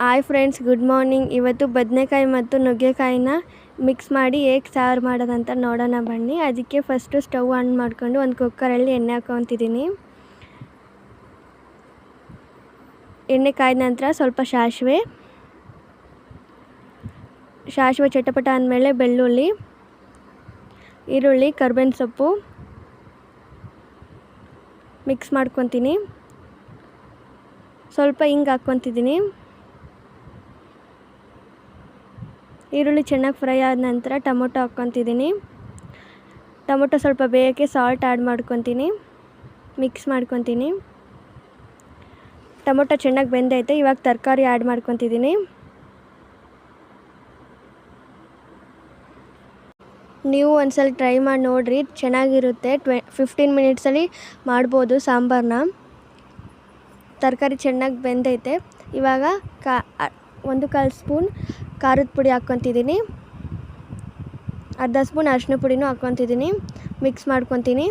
Hi friends, good morning. ಇವತ್ತು ಬದನೆಕಾಯಿ ಮತ್ತು ನುಗ್ಗೆಕಾಯಿನ ಮಿಕ್ಸ್ ಮಾಡಿ ಹೇಗೆ ಸಾರು ಮಾಡೋದಂತ ನೋಡೋಣ ಬನ್ನಿ. ಅದಕ್ಕೆ ಫಸ್ಟು ಸ್ಟವ್ ಆನ್ ಮಾಡಿಕೊಂಡು ಒಂದು ಕುಕ್ಕರಲ್ಲಿ ಎಣ್ಣೆ ಹಾಕೊತಿದ್ದೀನಿ ಎಣ್ಣೆ ಕಾಯ್ದ ನಂತರ ಸ್ವಲ್ಪ ಸಾಸಿವೆ ಸಾಸಿವೆ ಚಟಪಟ ಅಂದಮೇಲೆ ಬೆಳ್ಳುಳ್ಳಿ, ಈರುಳ್ಳಿ, ಕರ್ಬೇವಿನ ಸೊಪ್ಪು ಮಿಕ್ಸ್ ಮಾಡ್ಕೊತೀನಿ. ಸ್ವಲ್ಪ ಹಿಂಗೆ ಹಾಕ್ಕೊತಿದ್ದೀನಿ. ಈರುಳ್ಳಿ ಚೆನ್ನಾಗಿ ಫ್ರೈ ಆದ ನಂತರ ಟೊಮೊಟೊ ಹಾಕ್ಕೊತಿದ್ದೀನಿ. ಟೊಮೊಟೊ ಸ್ವಲ್ಪ ಬೇಯೋಕ್ಕೆ ಸಾಲ್ಟ್ ಆ್ಯಡ್ ಮಾಡ್ಕೊತೀನಿ ಮಿಕ್ಸ್ ಮಾಡ್ಕೊತೀನಿ. ಟೊಮೊಟೊ ಚೆನ್ನಾಗಿ ಬೆಂದೈತೆ, ಇವಾಗ ತರಕಾರಿ ಆ್ಯಡ್ ಮಾಡ್ಕೊತಿದ್ದೀನಿ. ನೀವು ಒಂದ್ಸಲ ಟ್ರೈ ಮಾಡಿ ನೋಡಿರಿ, ಚೆನ್ನಾಗಿರುತ್ತೆ. ಟ್ವೆ ಫಿಫ್ಟೀನ್ ಮಿನಿಟ್ಸಲ್ಲಿ ಮಾಡ್ಬೋದು ಸಾಂಬಾರನ್ನ ತರಕಾರಿ ಚೆನ್ನಾಗಿ ಬೆಂದೈತೆ. ಇವಾಗ ಕಾ ಒಂದು ಕಾಲು ಸ್ಪೂನ್ ಖಾರದ ಪುಡಿ ಹಾಕ್ಕೊತಿದ್ದೀನಿ. ಅರ್ಧ ಸ್ಪೂನ್ ಅರಿಶಿನ ಪುಡಿನೂ ಹಾಕ್ಕೊತಿದ್ದೀನಿ. ಮಿಕ್ಸ್ ಮಾಡ್ಕೊತೀನಿ.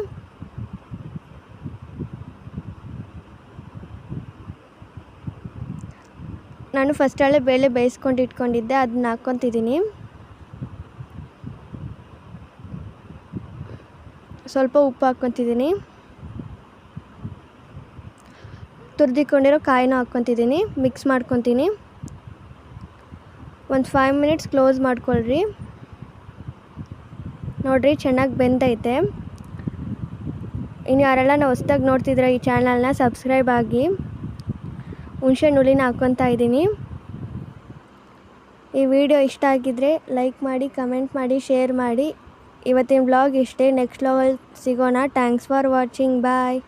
ನಾನು ಫಸ್ಟಲ್ಲೇ ಬೇಳೆ ಬೇಯಿಸ್ಕೊಂಡು ಇಟ್ಕೊಂಡಿದ್ದೆ ಅದನ್ನ ಹಾಕ್ಕೊತಿದ್ದೀನಿ. ಸ್ವಲ್ಪ ಉಪ್ಪು ಹಾಕ್ಕೊತಿದ್ದೀನಿ. ತುರಿದಿಕೊಂಡಿರೋ ಕಾಯಿನೂ ಹಾಕ್ಕೊತಿದ್ದೀನಿ. ಮಿಕ್ಸ್ ಮಾಡ್ಕೊತೀನಿ. ಒಂದು ಫೈವ್ ಮಿನಿಟ್ಸ್ ಕ್ಲೋಸ್ ಮಾಡ್ಕೊಳ್ರಿ. ನೋಡಿರಿ, ಚೆನ್ನಾಗಿ ಬೆಂದೈತೆ. ಇನ್ನು ಯಾರೆಲ್ಲ ನಾವು ಹೊಸ್ದಾಗಿ ನೋಡ್ತಿದ್ರೆ ಈ ಚಾನಲ್ನ ಸಬ್ಸ್ಕ್ರೈಬ್ ಆಗಿ. ಹುಣಸೆ ನುಲಿನ ಹಾಕ್ಕೊತಾ ಇದ್ದೀನಿ. ಈ ವಿಡಿಯೋ ಇಷ್ಟ ಆಗಿದ್ದರೆ ಲೈಕ್ ಮಾಡಿ ಕಮೆಂಟ್ ಮಾಡಿ ಶೇರ್ ಮಾಡಿ. ಇವತ್ತಿನ ಬ್ಲಾಗ್ ಇಷ್ಟೇ. ನೆಕ್ಸ್ಟ್ ಬ್ಲಾಗಲ್ಲಿ ಸಿಗೋಣ. Thanks for watching bye